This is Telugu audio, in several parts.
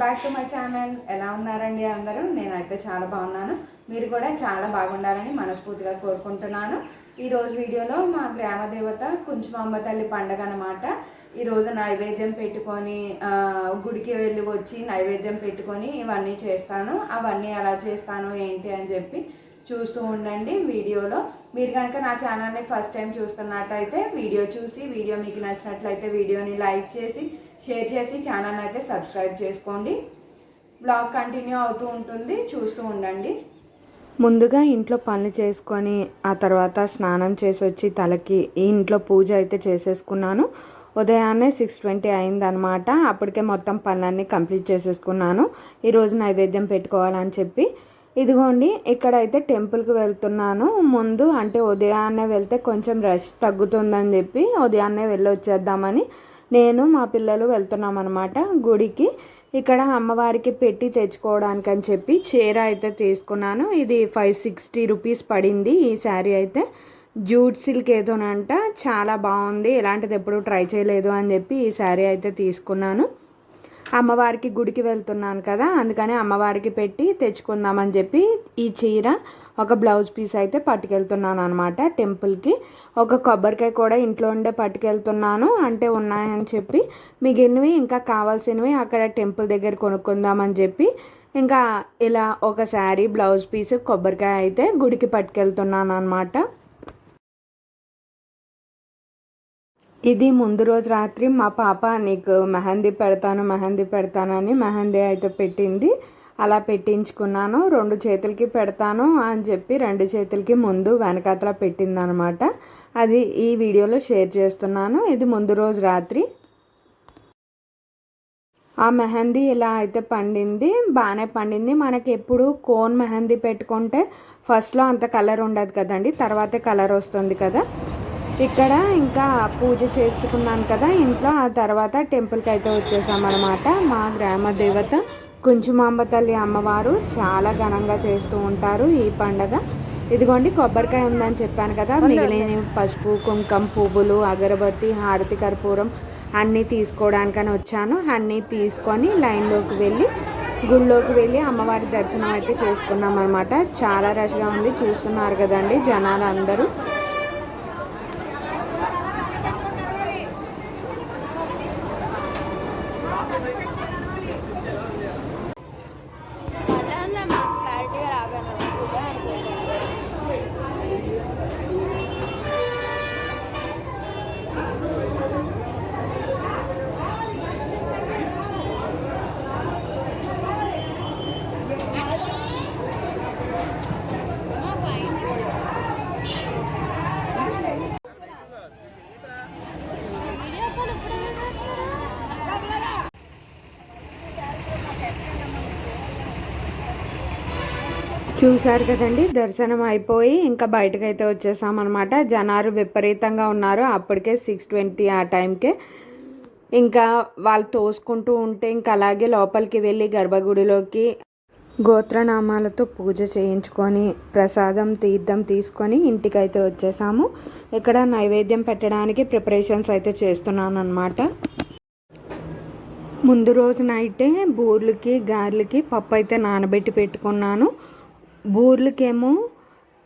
బ్యాక్ టు మై ఛానల్ ఎలా ఉన్నారండి అందరూ? నేనైతే చాలా బాగున్నాను. మీరు కూడా చాలా బాగుండాలని మనస్ఫూర్తిగా కోరుకుంటున్నాను. ఈరోజు వీడియోలో మా గ్రామ దేవత కుంచుమాంబ తల్లి పండగ అనమాట ఈరోజు నైవేద్యం పెట్టుకొని గుడికి వెళ్ళి వచ్చి నైవేద్యం పెట్టుకొని ఇవన్నీ చేస్తాను. అవన్నీ ఎలా చేస్తాను ఏంటి అని చెప్పి చూస్తూ ఉండండి వీడియోలో. మీరు కనుక నా ఛానల్ని ఫస్ట్ టైం చూస్తున్నట్టయితే వీడియో చూసి వీడియో మీకు నచ్చినట్లయితే వీడియోని లైక్ చేసి షేర్ చేసి ఛానల్ అయితే సబ్స్క్రైబ్ చేసుకోండి. బ్లాగ్ కంటిన్యూ అవుతూ ఉంటుంది. చూస్తూ ఉండండి. ముందుగా ఇంట్లో పనులు చేసుకొని ఆ తర్వాత స్నానం చేసి వచ్చి తలకి ఈ ఇంట్లో పూజ అయితే చేసేసుకున్నాను. ఉదయాన్నే సిక్స్ ట్వంటీ అయిందనమాట అప్పటికే మొత్తం పనులన్నీ కంప్లీట్ చేసేసుకున్నాను. ఈరోజు నైవేద్యం పెట్టుకోవాలని చెప్పి. ఇదిగోండి ఇక్కడైతే టెంపుల్కి వెళ్తున్నాను. ముందు అంటే ఉదయాన్నే వెళ్తే కొంచెం రష్ తగ్గుతుందని చెప్పి ఉదయాన్నే వెళ్ళి వచ్చేద్దామని నేను మా పిల్లలు వెళ్తున్నాం అనమాట గుడికి. ఇక్కడ అమ్మవారికి పెట్టి తెచ్చుకోవడానికి అని చెప్పి చీర అయితే తీసుకున్నాను. ఇది ఫైవ్ సిక్స్టీ రూపీస్ పడింది ఈ శారీ అయితే. జూట్ సిల్క్ ఏదోనంట చాలా బాగుంది. ఇలాంటిది ఎప్పుడు ట్రై చేయలేదు అని చెప్పి ఈ శారీ అయితే తీసుకున్నాను. అమ్మవారికి గుడికి వెళ్తున్నాను కదా అందుకని అమ్మవారికి పెట్టి తెచ్చుకుందామని చెప్పి ఈ చీర ఒక బ్లౌజ్ పీస్ అయితే పట్టుకెళ్తున్నాను అనమాట టెంపుల్కి. ఒక కొబ్బరికాయ కూడా ఇంట్లో ఉండే పట్టుకెళ్తున్నాను అంటే ఉన్నాయని చెప్పి. మిగిలినవి ఇంకా కావాల్సినవి అక్కడ టెంపుల్ దగ్గర కొనుక్కుందామని చెప్పి ఇంకా ఇలా ఒక శారీ బ్లౌజ్ పీస్ కొబ్బరికాయ అయితే గుడికి పట్టుకెళ్తున్నాను అనమాట ఇది ముందు రోజు రాత్రి మా పాప నీకు మెహందీ పెడతాను మెహందీ పెడతానని మెహందీ అయితే పెట్టింది. అలా పెట్టించుకున్నాను. రెండు చేతులకి పెడతాను అని చెప్పి రెండు చేతులకి ముందు వెనకాతలా పెట్టిందనమాట. అది ఈ వీడియోలో షేర్ చేస్తున్నాను. ఇది ముందు రోజు రాత్రి. ఆ మెహందీ ఇలా అయితే పండింది. బాగానే పండింది. మనకి ఎప్పుడు కోన్ మెహందీ పెట్టుకుంటే ఫస్ట్లో అంత కలర్ ఉండదు కదండి. తర్వాతే కలర్ వస్తుంది కదా. ఇక్కడ ఇంకా పూజ చేసుకున్నాను కదా ఇంట్లో ఆ తర్వాత టెంపుల్కి అయితే వచ్చేసామన్నమాట మా గ్రామ దేవత కుంచుమాంబ తల్లి అమ్మవారు చాలా ఘనంగా చేస్తూ ఉంటారు ఈ పండగ. ఇదిగోండి కొబ్బరికాయ ఉందని చెప్పాను కదా మిగిలిన పసుపు కుంకం పువ్వులు అగరబత్తి హారతి కర్పూరం అన్నీ తీసుకోవడానికని వచ్చాను. అన్నీ తీసుకొని లైన్లోకి వెళ్ళి గుళ్ళోకి వెళ్ళి అమ్మవారి దర్శనం అయితే చేసుకున్నాం అనమాట చాలా రష్గా ఉంది చూస్తున్నారు కదండి జనాలు అందరూ చూశారు కదండి దర్శనం అయిపోయి ఇంకా బయటకు అయితే వచ్చేసామన్నమాట. జనాలు విపరీతంగా ఉన్నారు. అప్పటికే సిక్స్ ట్వంటీ ఆ టైంకే ఇంకా వాళ్ళు తోసుకుంటూ ఉంటే ఇంకా అలాగే లోపలికి వెళ్ళి గర్భగుడిలోకి గోత్రనామాలతో పూజ చేయించుకొని ప్రసాదం తీర్థం తీసుకొని ఇంటికైతే వచ్చేసాము. ఇక్కడ నైవేద్యం పెట్టడానికి ప్రిపరేషన్స్ అయితే చేస్తున్నాను అనమాట ముందు రోజు నైటే బూర్లకి గారెలకి పప్పు అయితే నానబెట్టి పెట్టుకున్నాను. బూర్లకేమో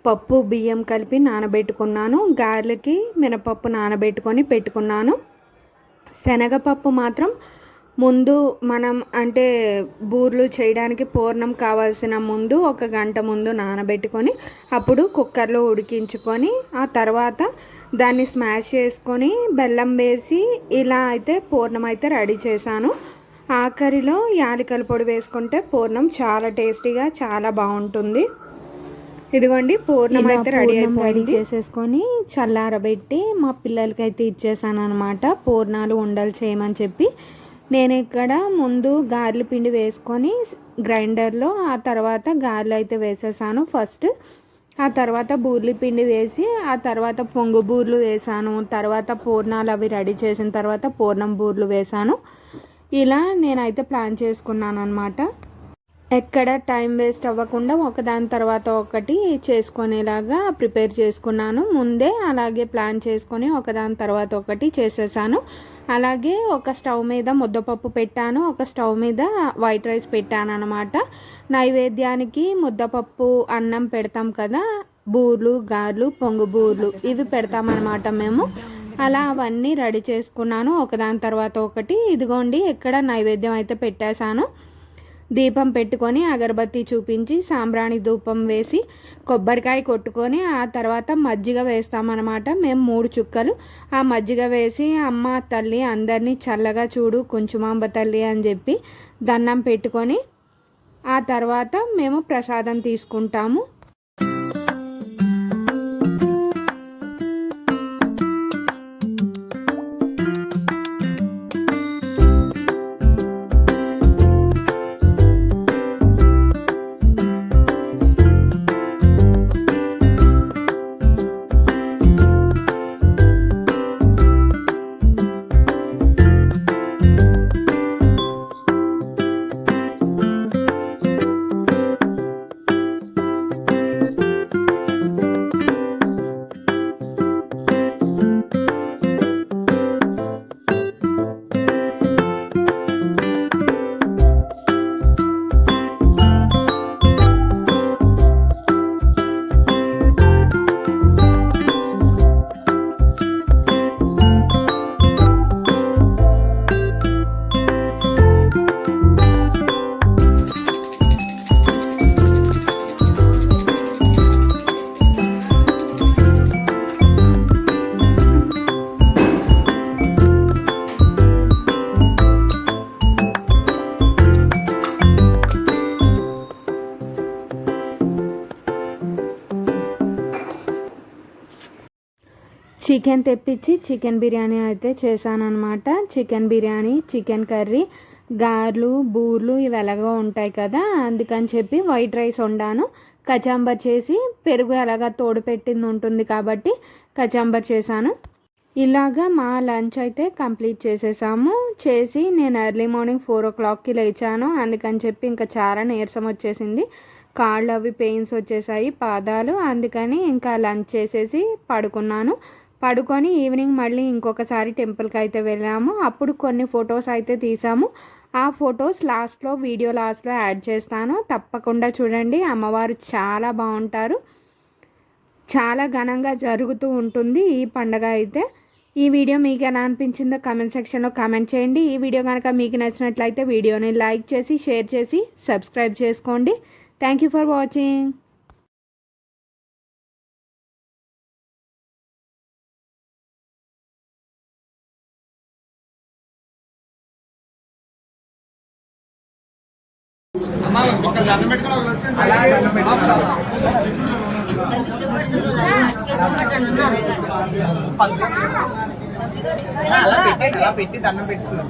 పప్పు బియ్యం కలిపి నానబెట్టుకున్నాను. గారెలకి మినపప్పు నానబెట్టుకొని పెట్టుకున్నాను. శనగపప్పు మాత్రం ముందు మనం అంటే బూర్లు చేయడానికి పూర్ణం కావాల్సిన ముందు ఒక గంట ముందు నానబెట్టుకొని అప్పుడు కుక్కర్లో ఉడికించుకొని ఆ తర్వాత దాన్ని స్మాష్ చేసుకొని బెల్లం వేసి ఇలా అయితే పూర్ణం అయితే రెడీ చేశాను. ఆఖరిలో యాలకల పొడి వేసుకుంటే పూర్ణం చాలా టేస్టీగా చాలా బాగుంటుంది. ఇదిగోండి పూర్ణం అయితే రెడీ రెడీ చేసేసుకొని చల్లారబెట్టి మా పిల్లలకి అయితే ఇచ్చేసాను అనమాట పూర్ణాలు ఉండలు చేయమని చెప్పి నేను ఇక్కడ ముందు గారెల పిండి వేసుకొని గ్రైండర్లో ఆ తర్వాత గారెలు అయితే వేసేసాను. ఫస్ట్ ఆ తర్వాత బూర్లి పిండి వేసి ఆ తర్వాత పొంగు బూర్లు వేసాను. తర్వాత పూర్ణాలు అవి రెడీ చేసిన తర్వాత పూర్ణం బూర్లు వేసాను. ఇలా నేనైతే ప్లాన్ చేసుకున్నాను అనమాట ఎక్కడ టైం వేస్ట్ అవ్వకుండా ఒకదాని తర్వాత ఒకటి చేసుకునేలాగా ప్రిపేర్ చేసుకున్నాను. ముందే అలాగే ప్లాన్ చేసుకొని ఒకదాని తర్వాత ఒకటి చేసేసాను. అలాగే ఒక స్టవ్ మీద ముద్దపప్పు పెట్టాను. ఒక స్టవ్ మీద వైట్ రైస్ పెట్టాను అనమాట నైవేద్యానికి ముద్దపప్పు అన్నం పెడతాం కదా? బూర్లు గార్లు పొంగు బూర్లు ఇవి పెడతామన్నమాట మేము. అలా అవన్నీ రెడీ చేసుకున్నాను. ఒకదాని తర్వాత ఒకటి. ఇదిగోండి ఎక్కడ నైవేద్యం అయితే పెట్టేశాను. దీపం పెట్టుకొని అగరబత్తి చూపించి సాంబ్రాణి ధూపం వేసి కొబ్బరికాయ కొట్టుకొని ఆ తర్వాత మజ్జిగ వేస్తామన్నమాట. మేము మూడు చుక్కలు. ఆ మజ్జిగ వేసి అమ్మ తల్లి అందరినీ చల్లగా చూడు కుంచుమాంబ తల్లి అని చెప్పి దండం పెట్టుకొని ఆ తర్వాత మేము ప్రసాదం తీసుకుంటాము. చికెన్ తెప్పించి చికెన్ బిర్యానీ అయితే చేశానన్నమాట. చికెన్ బిర్యానీ చికెన్ కర్రీ గార్లు బూర్లు ఇవి ఎలాగో ఉంటాయి కదా అందుకని చెప్పి వైట్ రైస్ వండాను. కచాంబర్ చేసి పెరుగు ఎలాగా తోడు పెట్టింది ఉంటుంది కాబట్టి కచాంబర్ చేశాను. ఇలాగా మా లంచ్ అయితే కంప్లీట్ చేసేసాము. చేసి నేను ఎర్లీ మార్నింగ్ ఫోర్ ఓ క్లాక్కి లేచాను. అందుకని చెప్పి ఇంకా చాలా నీరసం వచ్చేసింది. కాళ్ళు అవి పెయిన్స్ వచ్చేసాయి పాదాలు. అందుకని ఇంకా లంచ్ చేసేసి పడుకున్నాను. పడుకొని ఈవినింగ్ మళ్ళీ ఇంకొకసారి టెంపుల్కి అయితే వెళ్ళాము. అప్పుడు కొన్ని ఫొటోస్ అయితే తీసాము. ఆ ఫొటోస్ లాస్ట్లో వీడియో లాస్ట్లో యాడ్ చేస్తాను. తప్పకుండా చూడండి. అమ్మవారు చాలా బాగుంటారు. చాలా ఘనంగా జరుగుతూ ఉంటుంది ఈ పండగ అయితే. ఈ వీడియో మీకు ఎలా అనిపించిందో కామెంట్ సెక్షన్లో కామెంట్ చేయండి. ఈ వీడియో కనుక మీకు నచ్చినట్లయితే వీడియోని లైక్ చేసి షేర్ చేసి సబ్స్క్రైబ్ చేసుకోండి. థ్యాంక్ యూ ఫర్ వాచింగ్ అలా పెట్టి దండం పెట్టుకున్నాం.